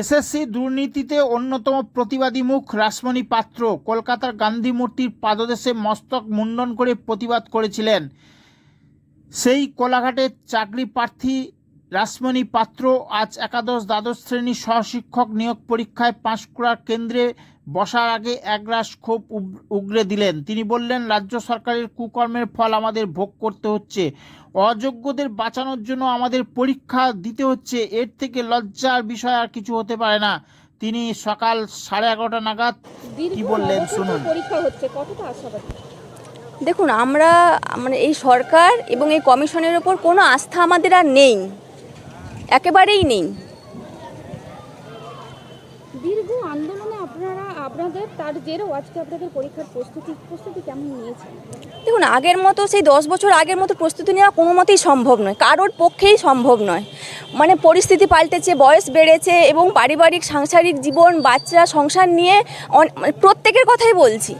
SSC দুর্নীতিতে অন্যতম প্রতিবাদী মুখ রাসমণি পাত্র। কলকাতার গান্ধী মূর্তির পাদদেশে মস্তক মুন্ডন করে প্রতিবাদ করেছিলেন। সেই কোলাঘাটের চাকরি প্রার্থী রাসমণি পাত্র আজ একাদশ দ্বাদশ শ্রেণির সহশিক্ষক নিয়োগ পরীক্ষায় পাঁশকুড়ার কেন্দ্রে বসার আগে একরাশ ক্ষোভ উগ- উগরে দিলেন। তিনি বললেন রাজ্য সরকারের কুকর্মের ফল আমাদের ভোগ করতে হচ্ছে। অযোগ্যদের বাঁচানোর জন্য আমাদের পরীক্ষা দিতে হচ্ছে। এর থেকে লজ্জার বিষয় আর কিছু হতে পারে না। তিনি সকাল সাড়ে এগারোটা নাগাদ কি বললেন শুনুন। পরীক্ষা হচ্ছে। কতটা আশাবাদী? দেখুন আমরা মানে এই সরকার এবং এই কমিশনের ওপর কোনো আস্থা আমাদের আর নেই। একেবারেই নেই। দীর্ঘ আন্দোলনে আপনারা আপনাদের তার জেরেও আজকে আপনাদের পরীক্ষার প্রস্তুতি প্রস্তুতি কেমন নিয়েছেন দেখুন আগের মতো সেই দশ বছর আগের মতো প্রস্তুতি নেওয়া কোনো মতেই সম্ভব নয়। কারোর পক্ষেই সম্ভব নয়। মানে পরিস্থিতি পাল্টেছে বয়স বেড়েছে এবং পারিবারিক সাংসারিক জীবন বাচ্চা সংসার নিয়ে মানে প্রত্যেকের কথাই বলছি।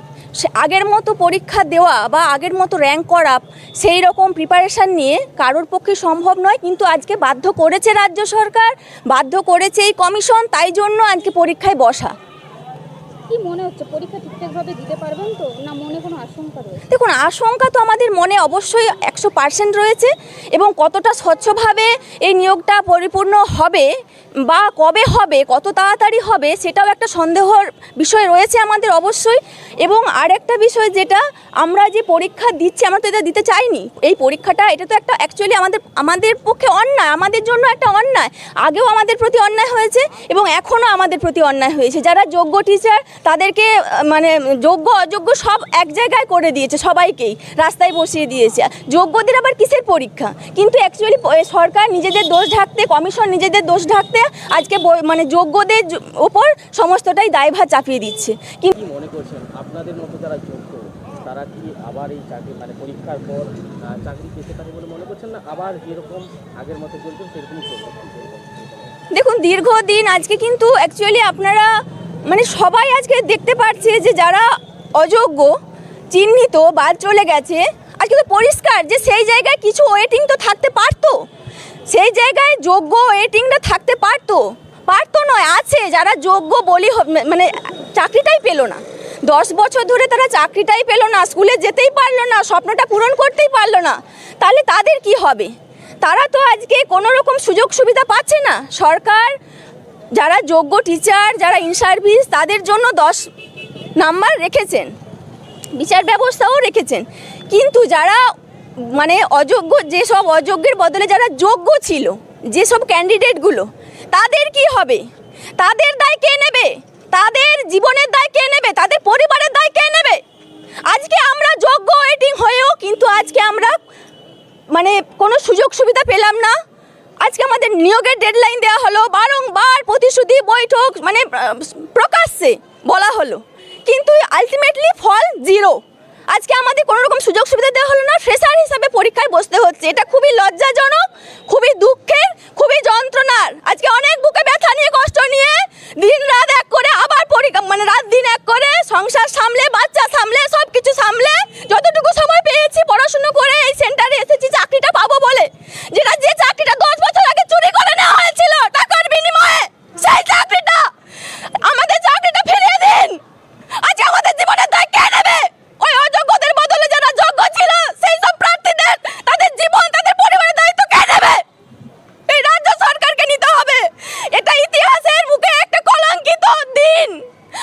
আগের মতো পরীক্ষা দেওয়া বা আগের মতো র্যাঙ্ক করা সেই রকম প্রিপারেশান নিয়ে কারোর পক্ষে সম্ভব নয়। কিন্তু আজকে বাধ্য করেছে রাজ্য সরকার বাধ্য করেছে এই কমিশন তাই জন্য আজকে পরীক্ষায় বসা। কি মনে হচ্ছে? পরীক্ষা ঠিকঠাকভাবে দিতে পারবেন তো? না মনে কোনো আশঙ্কা রয়েছে? দেখুন আশঙ্কা তো আমাদের মনে অবশ্যই একশো পার্সেন্ট রয়েছে এবং কতটা স্বচ্ছভাবে এই নিয়োগটা পরিপূর্ণ হবে বা কবে হবে, কত তাড়াতাড়ি হবে সেটাও একটা সন্দেহর বিষয় রয়েছে আমাদের অবশ্যই। এবং আরেকটা বিষয় যেটা আমরা যে পরীক্ষা দিচ্ছি, আমরা তো এটা দিতে চাইনি। এই পরীক্ষাটা, এটা তো একটা অ্যাকচুয়ালি আমাদের আমাদের পক্ষে অন্যায়, আমাদের জন্য একটা অন্যায়। আগেও আমাদের প্রতি অন্যায় হয়েছে এবং এখনও আমাদের প্রতি অন্যায় হয়েছে। যারা যোগ্য টিচার তাদেরকে মানে যোগ্য, অযোগ্য সব এক জায়গায় করে দিয়েছে সবাইকেই, রাস্তায় বসিয়ে দিয়েছে। যোগ্যদের আবার কিসের পরীক্ষা? কিন্তু অ্যাকচুয়ালি সরকার নিজেদের দোষ ঢাকতে কমিশন নিজেদের দোষ ঢাকতে আজকে মানে যোগ্যদের ওপর সমস্তটাই দায়ভার চাপিয়ে দিচ্ছে। কিন্তু মনে করছেন? আপনাদের মতো যারা যোগ্য তারা কি আবার এই চাকরি মানে পরীক্ষার পর চাকরি পেতে পারে বলে মনে করছেন না? আবার যেরকম আগের মতো চলছেন সেরকমই চলবে দেখুন দীর্ঘদিন আজকে কিন্তু অ্যাকচুয়ালি আপনারা মানে সবাই আজকে দেখতে পাচ্ছে যে যারা অযোগ্য চিহ্নিত বাদ চলে গেছে আজকে তো পরিষ্কার যে সেই জায়গায় কিছু ওয়েটিং তো থাকতে পারতো। সেই জায়গায় যোগ্য ওয়েটিংটা থাকতে পারতো। পারতো নয়, আছে, যারা যোগ্য বলি মানে চাকরিটাই পেল না। দশ বছর ধরে তারা চাকরিটাই পেল না, স্কুলে যেতেই পারল না, স্বপ্নটা পূরণ করতেই পারল না। তাহলে তাদের কি হবে? তারা তো আজকে কোনো রকম সুযোগ সুবিধা পাচ্ছে না। সরকার, যারা যোগ্য টিচার যারা ইন সার্ভিস তাদের জন্য দশ নাম্বার রেখেছেন। বিচার ব্যবস্থাও রেখেছেন। কিন্তু যারা মানে অযোগ্য, যেসব অযোগ্যের বদলে যারা যোগ্য ছিল, যেসব ক্যান্ডিডেটগুলো তাদের কি হবে? তাদের দায় কে নেবে? তাদের জীবনের দায় কে নেবে? তাদের পরিবারের দায় কে নেবে? আজকে আমরা যোগ্য ওয়েটিং হয়েও কিন্তু আজকে আমরা মানে কোনো সুযোগ সুবিধা পেলাম না। আজকে আমাদের নিয়োগের ডেডলাইন দেওয়া হলো, বারংবার প্রতিশ্রুতি বৈঠক মানে প্রকাশ্যে বলা হলো। কিন্তু আলটিমেটলি ফল জিরো আজকে আমাদের কোনো রকম সুযোগ সুবিধা দেওয়া হলো না। ফ্রেশার হিসাবে পরীক্ষায় বসতে হচ্ছে। এটা খুবই লজ্জাজনক, খুবই দুঃখের খুবই যন্ত্রণার আজকে অনেক বুকে ব্যথা নিয়ে কষ্ট নিয়ে দিন রাত এক করে আবার পরীক্ষা মানে রাত দিন এক করে সংসার সামলে বাচ্চা সামলে সব কিছু সামলে যতটুকু সময় পেয়েছি পড়াশুনো করে এই সেন্টারে এসেছি চাকরিটা পাবো বলে যেটা যে চাকরিটা দশ বছর আগে চুরি করে নেওয়া হয়েছিল টাকার বিনিময়ে সেই চাকরিটা আমাদের চাকরিটা ফিরিয়ে দিন আজকে আমাদের জীবনের দায় কে নেবে ওই অযোগ্যদের বদলে যারা যোগ্য ছিল সেই সব প্রার্থীদের তাদের জীবন তাদের পরিবারের দায়িত্ব কে নেবে এই রাজ্য সরকারকে নিতে হবে এটা ইতিহাসের মুখে একটা কলঙ্কিত দিন।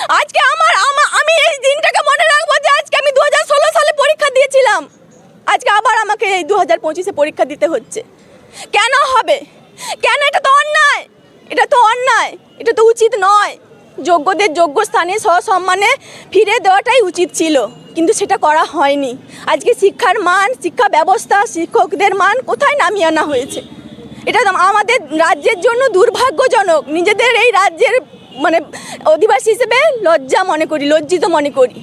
আজকে আমার, আমি এই দিনটাকে মনে রাখব যে আজকে আমি দু হাজার ষোলো সালে পরীক্ষা দিয়েছিলাম। আজকে আবার আমাকে এই দু হাজার পঁচিশে পরীক্ষা দিতে হচ্ছে। কেন হবে? কেন এটা তো অন্যায়? এটা তো অন্যায়। এটা তো উচিত নয়। যোগ্যদের যোগ্য স্থানে সসম্মানে ফিরে দেওয়াটাই উচিত ছিল। কিন্তু সেটা করা হয়নি। আজকে শিক্ষার মান, শিক্ষা ব্যবস্থা, শিক্ষকদের মান কোথায় নামিয়ে আনা হয়েছে? এটা আমাদের রাজ্যের জন্য দুর্ভাগ্যজনক। নিজেদের এই রাজ্যের মানে অধিবাসী হিসেবে লজ্জা মনে করি লজ্জিত মনে করি।